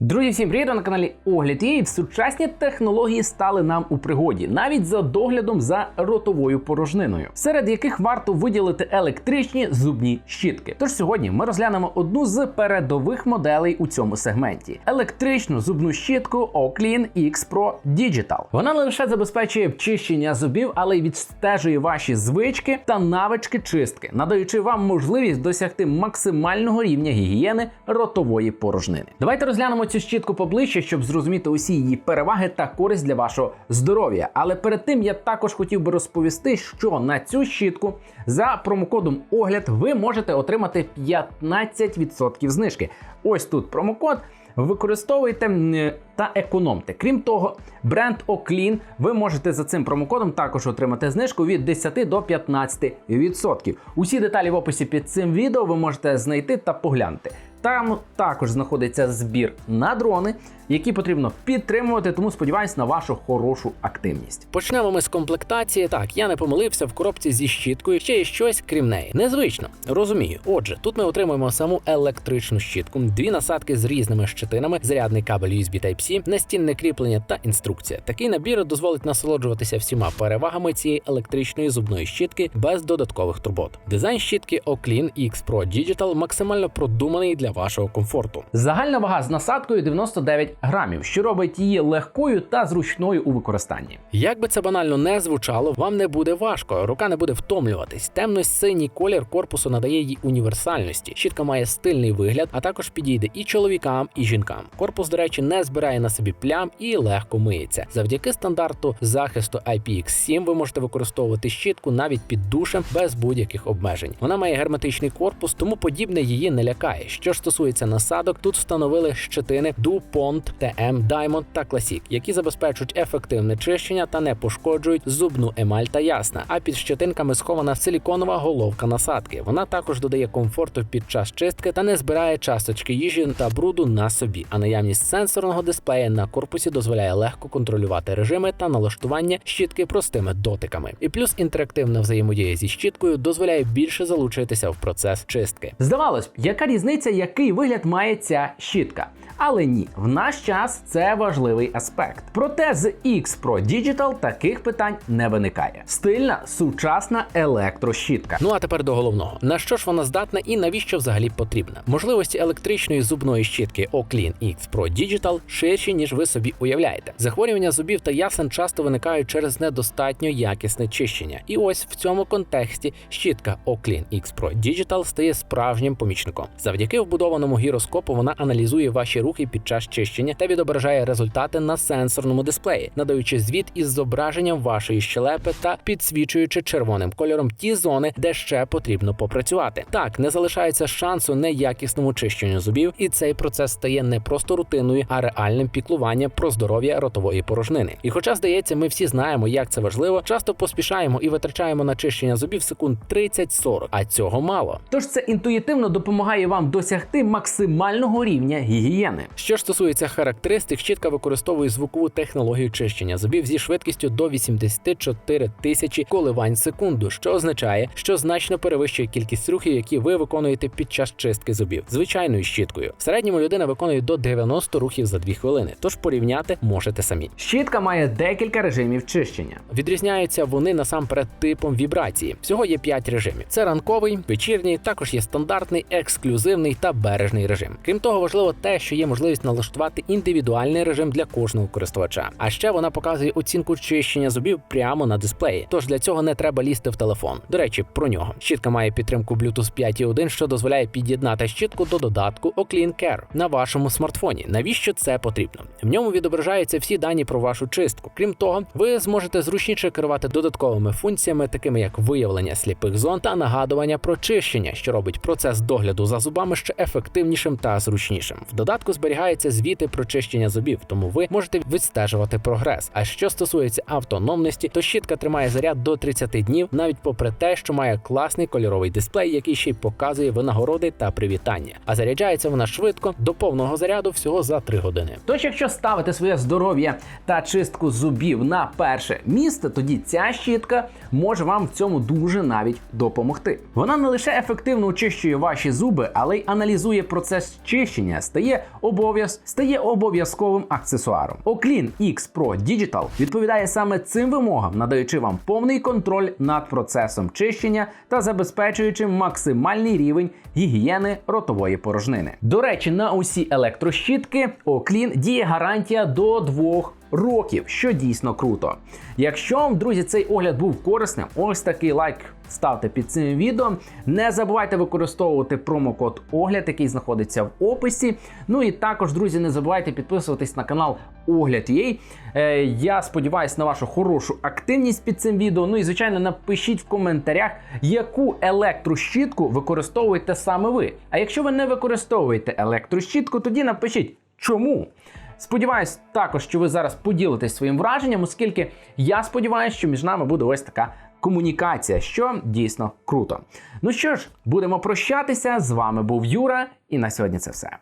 Друзі, всім привіт! На каналі Огляд і сучасні технології стали нам у пригоді, навіть за доглядом за ротовою порожниною, серед яких варто виділити електричні зубні щітки. Тож сьогодні ми розглянемо одну з передових моделей у цьому сегменті: електричну зубну щітку Oclean X Pro Digital. Вона не лише забезпечує чищення зубів, але й відстежує ваші звички та навички чистки, надаючи вам можливість досягти максимального рівня гігієни ротової порожнини. Давайте розглянемо цю щітку поближче, щоб зрозуміти усі її переваги та користь для вашого здоров'я. Але перед тим я також хотів би розповісти, що на цю щітку за промокодом огляд ви можете отримати 15% знижки. Ось тут промокод. Використовуйте та економте. Крім того, бренд Oclean ви можете за цим промокодом також отримати знижку від 10 до 15%. Усі деталі в описі під цим відео ви можете знайти та поглянути. Там також знаходиться збір на дрони, які потрібно підтримувати, тому сподіваюсь на вашу хорошу активність. Почнемо ми з комплектації. Так, я не помилився в коробці зі щіткою, ще є щось крім неї. Незвично, розумію. Отже, тут ми отримуємо саму електричну щітку, дві насадки з різними щетинами, зарядний кабель USB Type-C, настінне кріплення та інструкція. Такий набір дозволить насолоджуватися всіма перевагами цієї електричної зубної щітки без додаткових турбот. Дизайн щітки Oclean X Pro Digital максимально продуманий для вашого комфорту. Загальна вага з насадкою 99 грамів, що робить її легкою та зручною у використанні. Як би це банально не звучало, вам не буде важко, рука не буде втомлюватись. Темно-синій колір корпусу надає їй універсальності. Щітка має стильний вигляд, а також підійде і чоловікам, і жінкам. Корпус, до речі, не збирає на собі плям і легко миється. Завдяки стандарту захисту IPX7 ви можете використовувати щітку навіть під душем без будь-яких обмежень. Вона має герметичний корпус, тому подібне її не лякає. Що ж стосується насадок, тут встановили щетини DuPont, TM, Diamond та Classic, які забезпечують ефективне чищення та не пошкоджують зубну емаль та ясна. А під щетинками схована силіконова головка насадки. Вона також додає комфорту під час чистки та не збирає часточки їжі та бруду на собі. А наявність сенсорного дисплея на корпусі дозволяє легко контролювати режими та налаштування щітки простими дотиками. І плюс інтерактивна взаємодія зі щіткою дозволяє більше залучитися в процес чистки. Здавалось б, яка різниця, який вигляд має ця щітка? Але ні, в наш час це важливий аспект. Проте з X Pro Digital таких питань не виникає. Стильна, сучасна електрощітка. Ну а тепер до головного: на що ж вона здатна і навіщо взагалі потрібна? Можливості електричної зубної щітки Oclean X Pro Digital ширші, ніж ви собі уявляєте. Захворювання зубів та ясен часто виникають через недостатньо якісне чищення. І ось в цьому контексті щітка Oclean X Pro Digital стає справжнім помічником. Завдяки вбудованому гіроскопу вона аналізує ваші рухи під час чищення та відображає результати на сенсорному дисплеї, надаючи звіт із зображенням вашої щелепи та підсвічуючи червоним кольором ті зони, де ще потрібно попрацювати. Так не залишається шансу неякісному чищенню зубів, і цей процес стає не просто рутиною, а реальним піклуванням про здоров'я ротової порожнини. І хоча здається, ми всі знаємо, як це важливо, часто поспішаємо і витрачаємо на чищення зубів секунд 30-40, а цього мало. Тож це інтуїтивно допомагає вам досягти максимального рівня гігієни. Що ж стосується характеристик, щітка використовує звукову технологію чищення зубів зі швидкістю до 84 тисячі коливань в секунду, що означає, що значно перевищує кількість рухів, які ви виконуєте під час чистки зубів звичайною щіткою. В середньому людина виконує до 90 рухів за 2 хвилини, тож порівняти можете самі. Щітка має декілька режимів чищення. Відрізняються вони насамперед типом вібрації. Всього є 5 режимів: це ранковий, вечірній, також є стандартний, ексклюзивний та бережний режим. Крім того, важливо те, що є можливість налаштувати індивідуальний режим для кожного користувача. А ще вона показує оцінку чищення зубів прямо на дисплеї. Тож для цього не треба лізти в телефон. До речі, про нього щітка має підтримку Bluetooth 5.1, що дозволяє під'єднати щітку до додатку Oclean Care на вашому смартфоні. Навіщо це потрібно? В ньому відображаються всі дані про вашу чистку. Крім того, ви зможете зручніше керувати додатковими функціями, такими як виявлення сліпих зон та нагадування про чищення, що робить процес догляду за зубами ще ефективнішим та зручнішим. В додатку зберігаються звіти про чищення зубів, тому ви можете відстежувати прогрес. А що стосується автономності, то щітка тримає заряд до 30 днів, навіть попри те, що має класний кольоровий дисплей, який ще й показує винагороди та привітання. А заряджається вона швидко до повного заряду всього за 3 години. Тож, якщо ставити своє здоров'я та чистку зубів на перше місце, тоді ця щітка може вам в цьому дуже навіть допомогти. Вона не лише ефективно очищує ваші зуби, але й аналізує процес чищення, стає обов'яз стає обов'язковим аксесуаром. Оклін X Pro Digital відповідає саме цим вимогам, надаючи вам повний контроль над процесом чищення та забезпечуючи максимальний рівень гігієни ротової порожнини. До речі, на усі електрощітки Оклін діє гарантія до двох років, що дійсно круто. Якщо вам, друзі, цей огляд був корисним, ось такий лайк ставте під цим відео. Не забувайте використовувати промокод огляд, який знаходиться в описі. Ну і також, друзі, не забувайте підписуватись на канал Огляд.ua. Е, я сподіваюся на вашу хорошу активність під цим відео. Ну і звичайно, напишіть в коментарях, яку електрощітку використовуєте саме ви. А якщо ви не використовуєте електрощітку, тоді напишіть чому. Сподіваюсь також, що ви зараз поділитесь своїм враженням, оскільки я сподіваюся, що між нами буде ось така комунікація, що дійсно круто. Ну що ж, будемо прощатися. З вами був Юра, і на сьогодні це все.